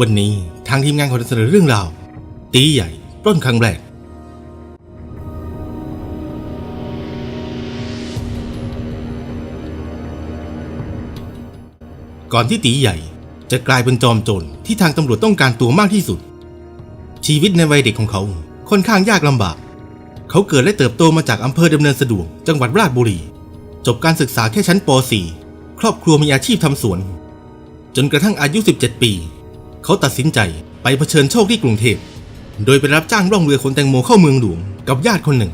วันนี้ทางทีมงานขอเสนอเรื่องราว ตีใหญ่ปล้นครั้งแรก ก่อนที่ตีใหญ่จะกลายเป็นจอมโจรที่ทางตำรวจต้องการตัวมากที่สุด ชีวิตในวัยเด็กของเขาค่อนข้างยากลำบาก เขาเกิดและเติบโตมาจากอำเภอดำเนินสะดวกจังหวัดราชบุรี จบการศึกษาแค่ชั้นป .4 ครอบครัวมีอาชีพทำสวน จนกระทั่งอายุ 17 ปี เขาตัดสินใจไปเผชิญโชคที่กรุงเทพ โดยไปรับจ้างร่องเรือขนแตงโมเข้าเมืองหลวงกับญาติคนหนึ่ง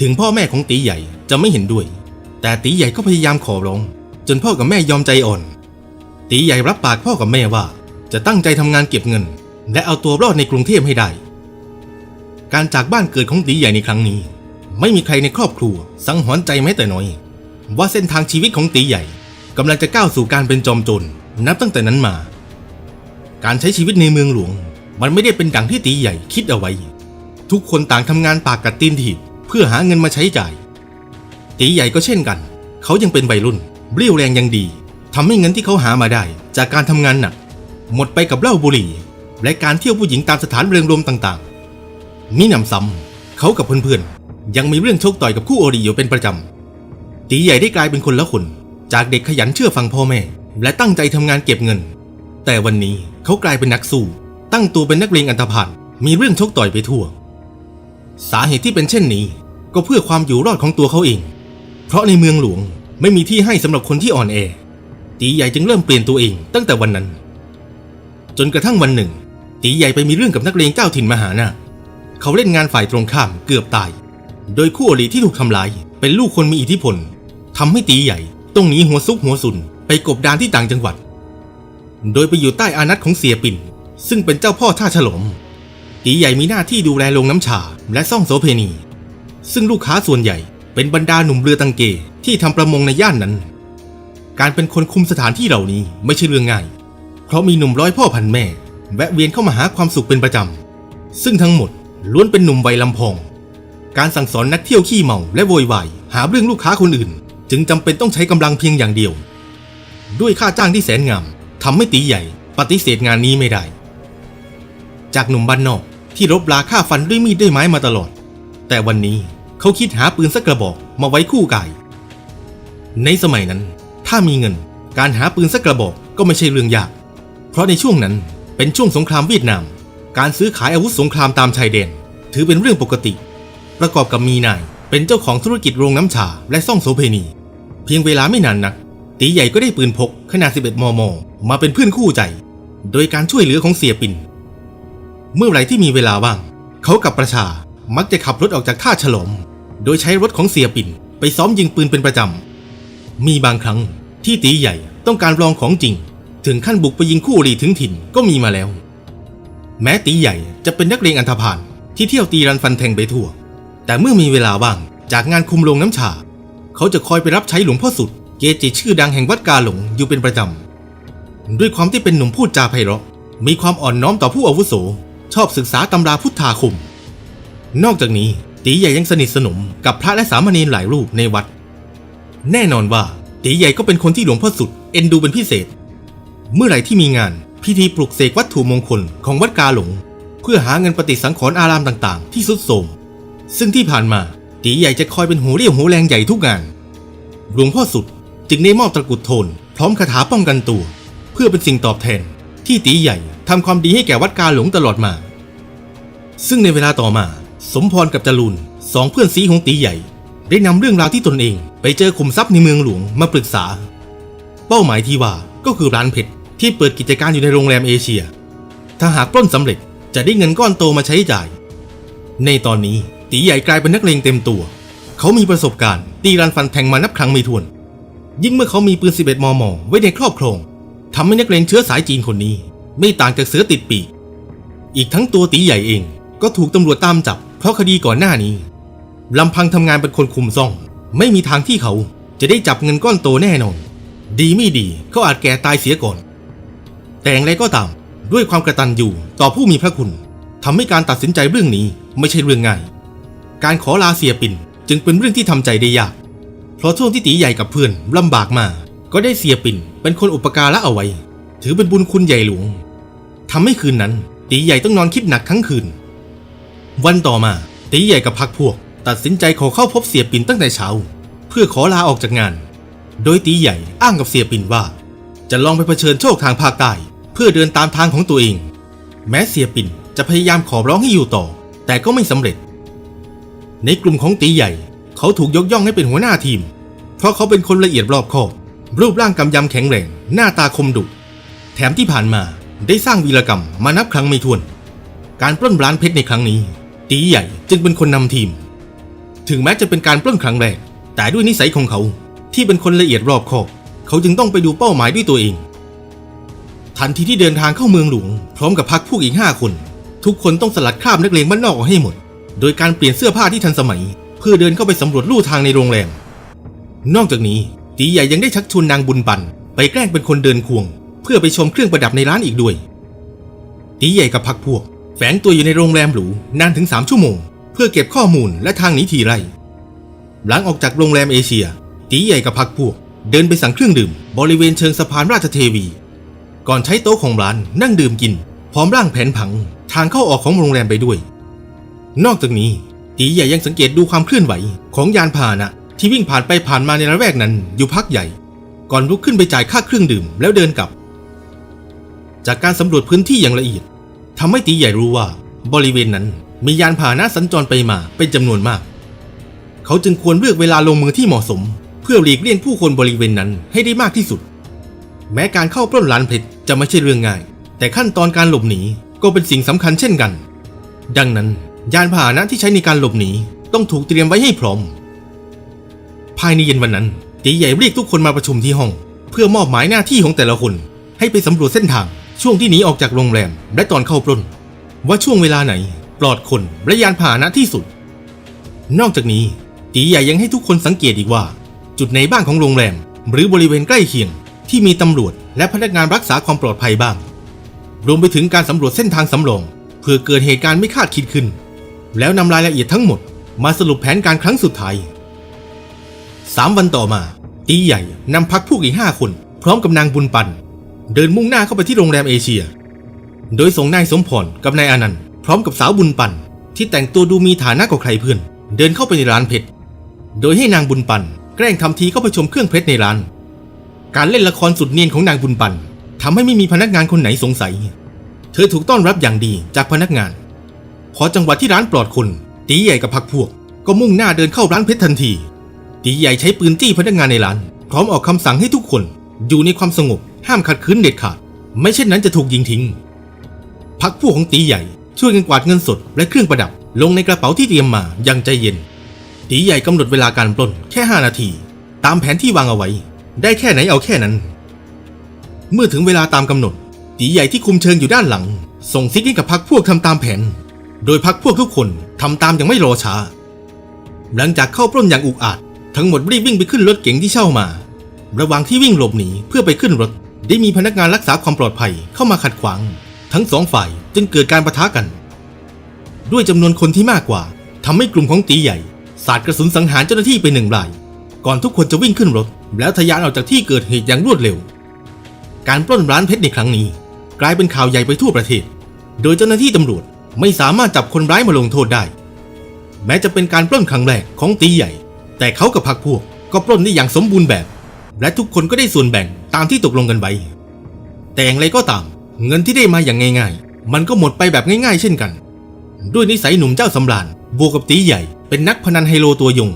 ถึงพ่อแม่ของตีใหญ่จะไม่เห็นด้วย แต่ตีใหญ่ก็พยายามขอร้อง จนพ่อกับแม่ยอมใจอ่อน ตีใหญ่รับปากพ่อกับแม่ว่า จะตั้งใจทำงานเก็บเงิน และเอาตัวรอดในกรุงเทพให้ได้ การจากบ้านเกิดของตีใหญ่ในครั้งนี้ ไม่มีใครในครอบครัว สังหรณ์ใจแม้แต่น้อย ว่าเส้นทางชีวิตของตีใหญ่กำลังจะก้าวสู่การเป็นจอมโจรนับตั้งแต่นั้นมา การใช้ชีวิตในเมืองหลวง มันไม่ได้เป็นดังที่ตีใหญ่คิดเอาไว้ ทุกคนต่างทำงานปากกัดตีนถีบเพื่อหาเงินมาใช้จ่าย ตีใหญ่ก็เช่นกัน เขายังเป็นวัยรุ่นเรี่ยวแรงยังดีทำให้เงินที่เขาหามาได้ จากการทำงานหนัก หมดไปกับเหล้าบุหรี่ และการเที่ยวผู้หญิงตามสถานเริงรมต่างๆมีหนำซ้ำเขากับเพื่อนๆยังมีเรื่องชกต่อยกับคู่อริอยู่เป็นประจำตีใหญ่ได้กลายเป็นคนละคน จากเด็กขยันเชื่อฟังพ่อแม่ และตั้งใจทำงานเก็บเงิน แต่วันนี้เขากลายเป็นนักสู้ ตั้งตัวเป็นนักเลงอันธพาลมีเรื่องชกต่อยไปทั่ว สาเหตุที่เป็นเช่นนี้ ก็เพื่อความอยู่รอดของตัวเขาเอง เพราะในเมืองหลวงไม่มีที่ให้สำหรับคนที่อ่อนแอ ตีใหญ่จึงเริ่มเปลี่ยนตัวเองตั้งแต่วันนั้น จนกระทั่งวันหนึ่ง ตีใหญ่ไปมีเรื่องกับนักเลงเจ้าถิ่นมหานาคเขาเล่นงานฝ่ายตรงข้ามเกือบตาย โดยคู่อริที่ถูกทำลายเป็นลูกคนมีอิทธิพลทำให้ตีใหญ่ต้องหนีหัวซุกหัวซุนไปกบดานที่ต่างจังหวัด โดยไปอยู่ใต้อานัตของเสียปิ่น ซึ่งเป็นเจ้าพ่อท่าฉลมตีใหญ่มีหน้าที่ดูแลโรงน้ำชาและซ่องโสเพณี ซึ่งลูกค้าส่วนใหญ่เป็นบรรดาหนุ่มเรือตังเกที่ทำประมงในย่านนั้น การเป็นคนคุมสถานที่เหล่านี้ไม่ใช่เรื่องง่าย เพราะมีหนุ่มร้อยพ่อพันแม่ แวะเวียนเข้ามาหาความสุขเป็นประจำ ซึ่งทั้งหมดล้วนเป็นหนุ่มวัยลำพอง การสั่งสอนนักเที่ยวขี้เมาและโวยวายหาเรื่องลูกค้าคนอื่น จึงจำเป็นต้องใช้กำลังเพียงอย่างเดียว ด้วยค่าจ้างที่แสนงาม ทำให้ตีใหญ่ปฏิเสธงานนี้ไม่ได้ จากหนุ่มบ้านนอกที่รบราฆ่าฟันด้วยมีดด้วยไม้มาตลอด แต่วันนี้เขาคิดหาปืนสักกระบอกมาไว้คู่กาย ในสมัยนั้น ถ้ามีเงินการหาปืนสักกระบอกก็ไม่ใช่เรื่องยาก เพราะในช่วงนั้นเป็นช่วงสงครามเวียดนาม การซื้อขายอาวุธสงครามตามชายแดน ถือเป็นเรื่องปกติ ประกอบกับมีนายเป็นเจ้าของธุรกิจโรงน้ำชาและซ่องโสเพณี เพียงเวลาไม่นานนัก ตีใหญ่ก็ได้ปืนพกขนาด 11 มม มาเป็นเพื่อนคู่ใจ โดยการช่วยเหลือของเสียปิน เมื่อไหร่ที่มีเวลาว่าง เขากับประชามักจะขับรถออกจากท่าฉลม โดยใช้รถของเสียปินไปซ้อมยิงปืนเป็นประจำ มีบางครั้งที่ตีใหญ่ต้องการลองของจริง ถึงขั้นบุกไปยิงคู่อรีถึงถิ่นก็มีมาแล้ว แม้ตีใหญ่จะเป็นนักเลงอันธพาลที่เที่ยวตีรันฟันแทงไปทั่ว แต่เมื่อมีเวลาว่างจากงานคุมโรงน้ำชา เขาจะคอยไปรับใช้หลวงพ่อสุด เกจิชื่อดังแห่งวัดกาหลงอยู่เป็นประจำ ด้วยความที่เป็นหนุ่มพูดจาไพเราะ มีความอ่อนน้อมต่อผู้อาวุโส ชอบศึกษาตำราพุทธาคม นอกจากนี้ตีใหญ่ยังสนิทสนมกับพระและสามเณรหลายรูปในวัด แน่นอนว่าตีใหญ่ก็เป็นคนที่หลวงพ่อสุดเอ็นดูเป็นพิเศษ เมื่อไหร่ที่มีงานพิธีปลุกเสกวัตถุมงคลของวัดกาหลง เพื่อหาเงินปฏิสังขรณ์อารามต่างๆ ที่สุดโทมซึ่งที่ผ่านมาตีใหญ่จะคอยเป็นหัวเรี่ยวหัวแรงใหญ่ทุกงาน หลวงพ่อสุดจึงได้มอบตะกุดโทน พร้อมคาถาป้องกันตัว เพื่อเป็นสิ่งตอบแทนที่ตีใหญ่ทำความดีให้แก่วัดกาหลงตลอดมา ซึ่งในเวลาต่อมา สมพรกับจรูนสองเพื่อนซีของตีใหญ่ ได้นำเรื่องราวที่ตนเอง ไปเจอขุมทรัพย์ในเมืองหลวงมาปรึกษา เป้าหมายที่ว่าก็คือร้านเพชรที่เปิดกิจการอยู่ในโรงแรมเอเชีย ถ้าหากปล้นสำเร็จจะได้เงินก้อนโตมาใช้จ่าย ในตอนนี้ตีใหญ่กลายเป็นนักเลงเต็มตัว เขามีประสบการณ์ ตีรันฟันแทงมานับครั้งไม่ถ้วน ยิ่งเมื่อเขามีปืน 11 มม ไว้ในครอบครอง ทำให้นักเลงเชื้อสายจีนคนนี้ ไม่ต่างจากเสือติดปีก อีกทั้งตัวตีใหญ่เองก็ถูกตำรวจตามจับ เพราะคดีก่อนหน้านี้ลำพังทำงานเป็นคนคุมซ่อง ไม่มีทางที่เขาจะได้จับเงินก้อนโตแน่นอน ดีไม่ดีเขาอาจแก่ตายเสียก่อน แต่อย่างไรก็ตามด้วยความกระตันอยู่ต่อผู้มีพระคุณทำให้การตัดสินใจเรื่องนี้ไม่ใช่เรื่องง่าย การขอลาเสียปิ่นจึงเป็นเรื่องที่ทำใจได้ยาก เพราะช่วงที่ตีใหญ่กับเพื่อนลำบากมา ก็ได้เสียปิ่น เป็นคนอุปการะเอาไว้ ถือเป็นบุญคุณใหญ่หลวงทำให้คืนนั้น ตีใหญ่ต้องนอนคิดหนักทั้งคืน วันต่อมา ตีใหญ่กับพักพวก ตัดสินใจขอเข้าพบเสียปิ่นตั้งแต่เช้า เพื่อขอลาออกจากงาน โดยตีใหญ่อ้างกับเสียปิ่นว่า จะลองไปเผชิญโชคทางภาคใต้เพื่อเดินตามทางของตัวเอง แม้เสียปิ่นจะพยายามขอร้องให้อยู่ต่อ แต่ก็ไม่สำเร็จ ในกลุ่มของตีใหญ่ เขาถูกยกย่องให้เป็นหัวหน้าทีม เพราะเขาเป็นคนละเอียดรอบคอบ รูปร่างกำยำแข็งแรง หน้าตาคมดุแถมที่ผ่านมาได้สร้างวีรกรรมมานับครั้งไม่ถ้วน การปล้นร้านเพชรในครั้งนี้ ตีใหญ่จึงเป็นคนนำทีม ถึงแม้จะเป็นการปล้นครั้งแรก แต่ด้วยนิสัยของเขาที่เป็นคนละเอียดรอบคอบ เขาจึงต้องไปดูเป้าหมายด้วยตัวเอง ทันทีที่เดินทางเข้าเมืองหลวง พร้อมกับพักพวกอีกห้าคน ทุกคนต้องสลัดคราบนักเลงบ้านนอกออกให้หมด โดยการเปลี่ยนเสื้อผ้าที่ทันสมัย เพื่อเดินเข้าไปสำรวจลู่ทางในโรงแรม นอกจากนี้ ตีใหญ่ยังได้ชักชวนนางบุญปันไปแกล้งเป็นคนเดินควง เพื่อไปชมเครื่องประดับในร้านอีกด้วย ตีใหญ่กับพักพวก แฝงตัวอยู่ในโรงแรมหรูนานถึง3ชั่วโมง เพื่อเก็บข้อมูลและทางหนีทีไรหลังออกจากโรงแรมเอเชีย ตีใหญ่กับพักพวก เดินไปสั่งเครื่องดื่ม บริเวณเชิงสะพานราชเทวี ก่อนใช้โต๊ะของร้านนั่งดื่มกิน พร้อมร่างแผนผัง ทางเข้าออกของโรงแรมไปด้วย นอกจากนี้ตีใหญ่ยังสังเกตดูความเคลื่อนไหวของยานพาหนะ ที่วิ่งผ่านไปผ่านมาในระแวกนั้นอยู่พักใหญ่ ก่อนลุกขึ้นไปจ่ายค่าเครื่องดื่มแล้วเดินกลับ จากการสำรวจพื้นที่อย่างละเอียดทำให้ตีใหญ่รู้ว่า บริเวณนั้นมียานพาหนะสัญจรไปมาเป็นจำนวนมาก เขาจึงควรเลือกเวลาลงมือที่เหมาะสม เพื่อหลีกเลี่ยงผู้คนบริเวณนั้นให้ได้มากที่สุด แม้การเข้าปล้นร้านเพชรจะไม่ใช่เรื่องง่าย แต่ขั้นตอนการหลบหนีก็เป็นสิ่งสำคัญเช่นกัน ดังนั้น ยานพาหนะที่ใช้ในการหลบหนีต้องถูกเตรียมไว้ให้พร้อม ภายในเย็นวันนั้นตีใหญ่เรียกทุกคนมาประชุมที่ห้อง เพื่อมอบหมายหน้าที่ของแต่ละคน ให้ไปสำรวจเส้นทางช่วงที่หนีออกจากโรงแรม และตอนเข้าปล้น ว่าช่วงเวลาไหน ปลอดคนและยานพาหนะที่สุด นอกจากนี้ตีใหญ่ยังให้ทุกคนสังเกตอีกว่า จุดไหนบ้างของโรงแรม หรือบริเวณใกล้เคียง ที่มีตำรวจและพนักงานรักษาความปลอดภัยบ้าง รวมไปถึงการสำรวจเส้นทางสำรองเพื่อเกิดเหตุการณ์ไม่คาดคิดขึ้น แล้วนำรายละเอียดทั้งหมด มาสรุปแผนการครั้งสุดท้าย สามวันต่อมา ตีใหญ่นำพักพวกอีกห้าคน พร้อมกับนางบุญปัน เดินมุ่งหน้าเข้าไปที่โรงแรมเอเชีย โดยส่งนายสมพรกับนายอนันต์พร้อมกับสาวบุญปัน ที่แต่งตัวดูมีฐานะกว่าใครเพื่อน เดินเข้าไปในร้านเพชรโดยให้นางบุญปัน แกล้งทำทีเข้าไปชมเครื่องเพชรในร้าน การเล่นละครสุดเนียนของนางบุญปันทำให้ไม่มีพนักงานคนไหนสงสัย เธอถูกต้อนรับอย่างดีจากพนักงาน พอจังหวะที่ร้านปลอดคน ตีใหญ่กับพักพวก ก็มุ่งหน้าเดินเข้าร้านเพชรทันที ตีใหญ่ใช้ปืนจี้พนักงานในร้าน พร้อมออกคำสั่งให้ทุกคน อยู่ในความสงบห้ามขัดขืนเด็ดขาด ไม่เช่นนั้นจะถูกยิงทิ้งพักพวกของตีใหญ่ช่วยกันกวาดเงินสดและเครื่องประดับ ลงในกระเป๋าที่เตรียมมาอย่างใจเย็น ตีใหญ่กำหนดเวลาการปล้นแค่ 5 นาที ตามแผนที่วางเอาไว้ ได้แค่ไหนเอาแค่นั้น เมื่อถึงเวลาตามกำหนด ตีใหญ่ที่คุมเชิงอยู่ด้านหลัง ส่งซิกให้กับพักพวกทำตามแผน โดยพักพวกทุกคนทำตามอย่างไม่รอช้า หลังจากเข้าปล้นอย่างอุกอาจ ทั้งหมดรีบวิ่งไปขึ้นรถเก๋งที่เช่ามา ระหว่างที่วิ่งหลบหนีเพื่อไปขึ้นรถ ได้มีพนักงานรักษาความปลอดภัยเข้ามาขัดขวาง ทั้งสองฝ่ายจึงเกิดการประทะกัน ด้วยจำนวนคนที่มากกว่าทำให้กลุ่มของตีใหญ่ สาดกระสุนสังหารเจ้าหน้าที่ไปหนึ่งราย ก่อนทุกคนจะวิ่งขึ้นรถ แล้วทะยานออกจากที่เกิดเหตุอย่างรวดเร็ว การปล้นร้านเพชรในครั้งนี้ กลายเป็นข่าวใหญ่ไปทั่วประเทศ โดยเจ้าหน้าที่ตำรวจไม่สามารถจับคนร้ายมาลงโทษได้ แม้จะเป็นการปล้นครั้งแรกของตีใหญ่ แต่เขากับพรรคพวกก็ปล้นได้อย่างสมบูรณ์แบบ และทุกคนก็ได้ส่วนแบ่งตามที่ตกลงกันไว้ แต่อย่างไรก็ตาม เงินที่ได้มาอย่างง่าย ๆ มันก็หมดไปแบบง่าย ๆ เช่นกัน ด้วยนิสัยหนุ่มเจ้าสำราญบวกกับตีใหญ่เป็นนักพนันไฮโลตัวยง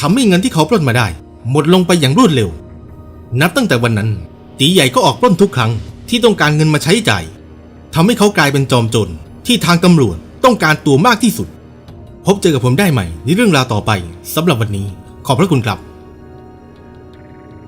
ทำให้เงินที่เขาปล้นมาได้ หมดลงไปอย่างรวดเร็ว นับตั้งแต่วันนั้น ตีใหญ่ก็ออกปล้นทุกครั้งที่ต้องการเงินมาใช้จ่ายทำให้เขากลายเป็นจอมโจรที่ทางตำรวจต้องการตัวมากที่สุด พบเจอกับผมได้ใหม่ในเรื่องราวต่อไปสำหรับวันนี้ ขอบพระคุณครับ